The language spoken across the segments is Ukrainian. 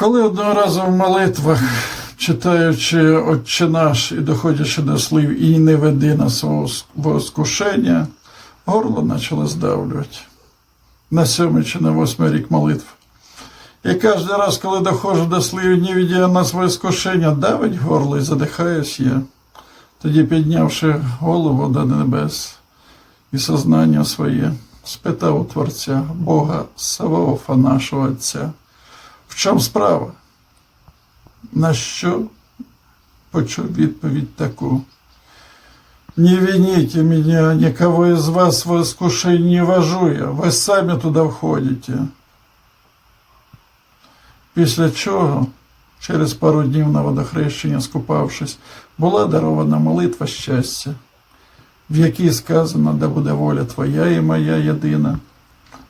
Коли одного разу в молитвах, читаючи Отче наш і доходячи до слів і не веди на свого воскушення, горло почало здавлювати на сьомий чи на восьмий рік молитв. І кожен раз, коли доходжу до слів не веди на своє скушення, давить горло і задихаюсь я. Тоді, піднявши голову до небес і сознання своє, спитав у Творця, Бога Саваофа нашого Отця. В чому справа? На що почув відповідь таку? Не вините меня, никого из вас в искушение не вожу я, ви самі туди входите. Після чого, через пару днів на водохрещення скупавшись, була дарована молитва щастя, в якій сказано, да буде воля Твоя і моя єдина,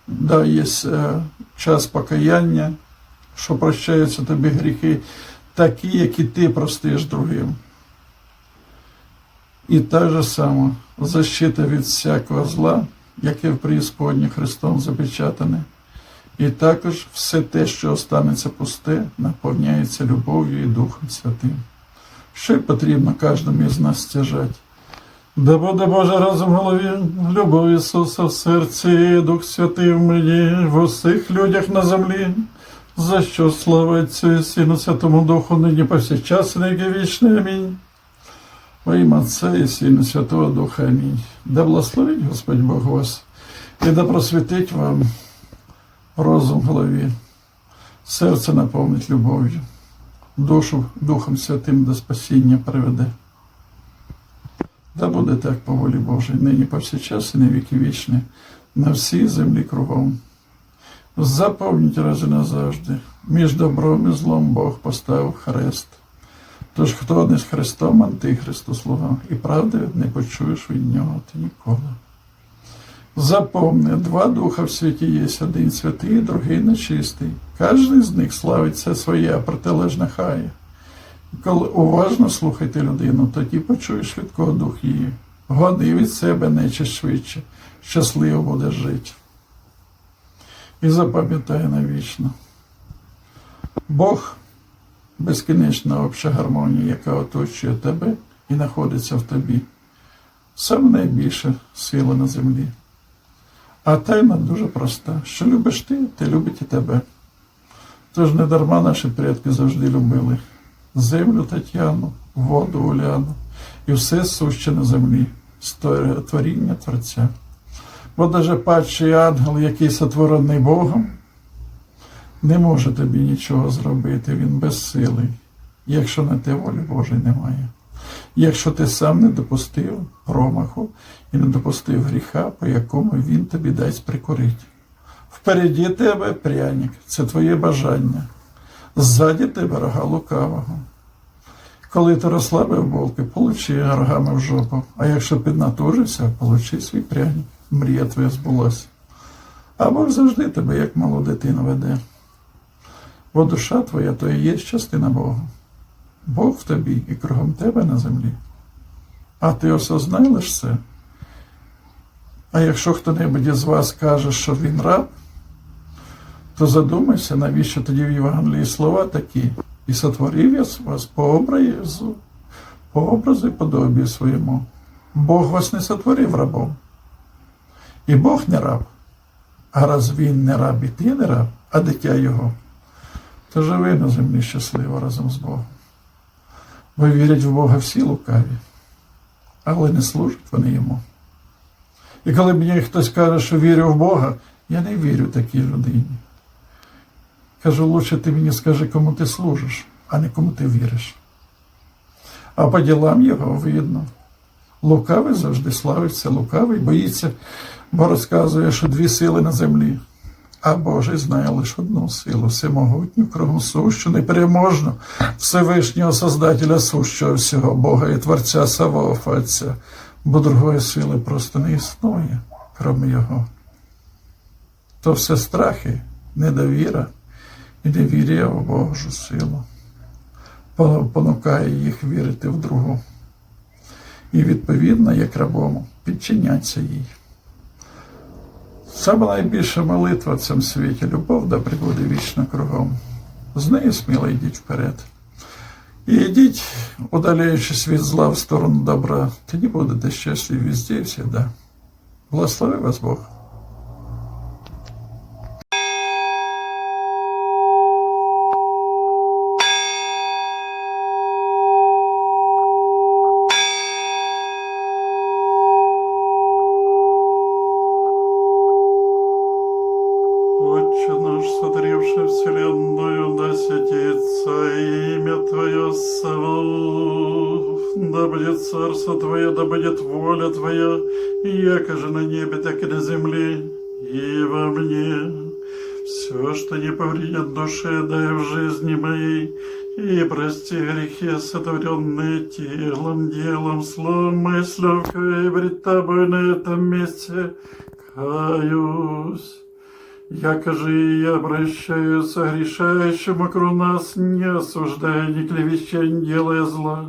да є е, час покаяння, що прощаються тобі гріхи, такі, які ти простиш другим. І та же сама защита від всякого зла, яке в преісподні Христом запечатане. І також все те, що останеться пусте, наповняється любов'ю і Духом Святим. Що й потрібно кожному із нас стяжати. Да буде Боже разом в голові, любов Ісуса в серці, Дух Святий в мені, в усіх людях на землі, за що слава Отцю Сину Святому Духу, нині повсякчас, і на віки вічний. Амінь. Во ім'я Отця і Сина Святого Духа. Амінь. Да благословить Господь Бог вас і да просвітить вам розум в голові, серце наповнить любов'ю, душу Духом Святим до спасіння приведе. Да буде так по волі Божій, нині повсякчас і на віки вічні, на всій землі кругом. Запомніть раз і назавжди, між добром і злом Бог поставив хрест. Тож хто не з Христом, антихристу слуга, і правди не почуєш від нього ти ніколи. Запомни, два духа в світі є, один святий, другий нечистий. Кожен з них славиться своє, а протилежне хає. Коли уважно слухайте людину, тоді почуєш від кого дух її. Гони від себе нечисть швидше, щасливо будеш жити. І запам'ятай навічно. Бог безкінечна обща гармонія, яка оточує тебе і знаходиться в тобі. Саме найбільша сила на землі. А тайна дуже проста. Що любиш ти, те любить і тебе. Тож не дарма наші предки завжди любили землю Тетяну, воду Уляну і все суще на землі, творіння Творця. Бо даже падший ангел, який сотворений Богом, не може тобі нічого зробити, він безсилий, якщо на те волі Божої немає. Якщо ти сам не допустив промаху і не допустив гріха, по якому він тобі дасть прикурити. Впереді тебе пряник, це твоє бажання. Ззаді тебе рога лукавого. Коли ти розслабив болки, получи рогами в жопу. А якщо піднатужився, получи свій пряник. Мрія твоя збулася. А Бог завжди тебе, як малу дитину, веде. Бо душа твоя то і є частина Бога. Бог в тобі і кругом тебе на землі. А ти осознай це. А якщо хто-небудь із вас каже, що він раб, то задумайся, навіщо тоді в Євангелії слова такі, і сотворив я вас по образу, по образу і подобію своєму. Бог вас не сотворив рабом. І Бог не раб. А раз він не раб, і ти не раб, а дитя його, то живи на землі щасливо разом з Богом. Бо вірять в Бога всі лукаві, але не служать вони йому. І коли мені хтось каже, що вірю в Бога, я не вірю такій людині. Кажу, лучше ти мені скажи, кому ти служиш, а не кому ти віриш. А по ділам його видно. Лукавий завжди славиться, лукавий боїться, бо розказує, що дві сили на землі. А Божий знає лише одну силу, всемогутню, кругосущу, непереможну, Всевишнього Создателя сущого всього, Бога і Творця Саваофа Отця, бо другої сили просто не існує, крім Його. То все страхи, недовіра і невір'я в Божу силу. Понукає їх вірити в другу. І відповідно, як рабому, підчиняться їй. Саме найбільша молитва в цьому світі любов да прибуде вічно кругом. З нею сміло йдіть вперед. І йдіть, удаляючись від зла в сторону добра, тоді будете щасливі везде і всегда. Благослови вас Бог. Наш, сотворивший вселенную, да имя Твое, Саваоф. Да будет царство Твое, да будет воля Твоя, яко же на небе, так и на земле, и во мне. Все, что не повредит душе, дай в жизни моей, и прости грехи, сотворенные телом, делом, словом, мыслью, и пред Тобой на этом месте каюсь. Яко же и я обращаюсь к грешающему около нас, не осуждая, не клевеща, не делая зла,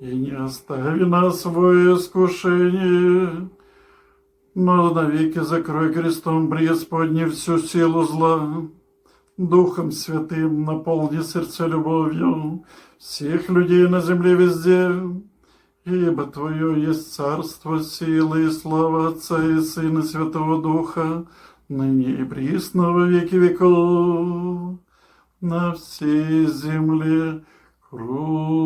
и не остави нас в искушение, но навеки закрой крестом преисподней всю силу зла, Духом Святым наполни сердце любовью всех людей на земле везде, ибо Твое есть царство, сила и слава Отца и Сына Святого Духа, ныне и присно во веки веков, на всей земле кругом.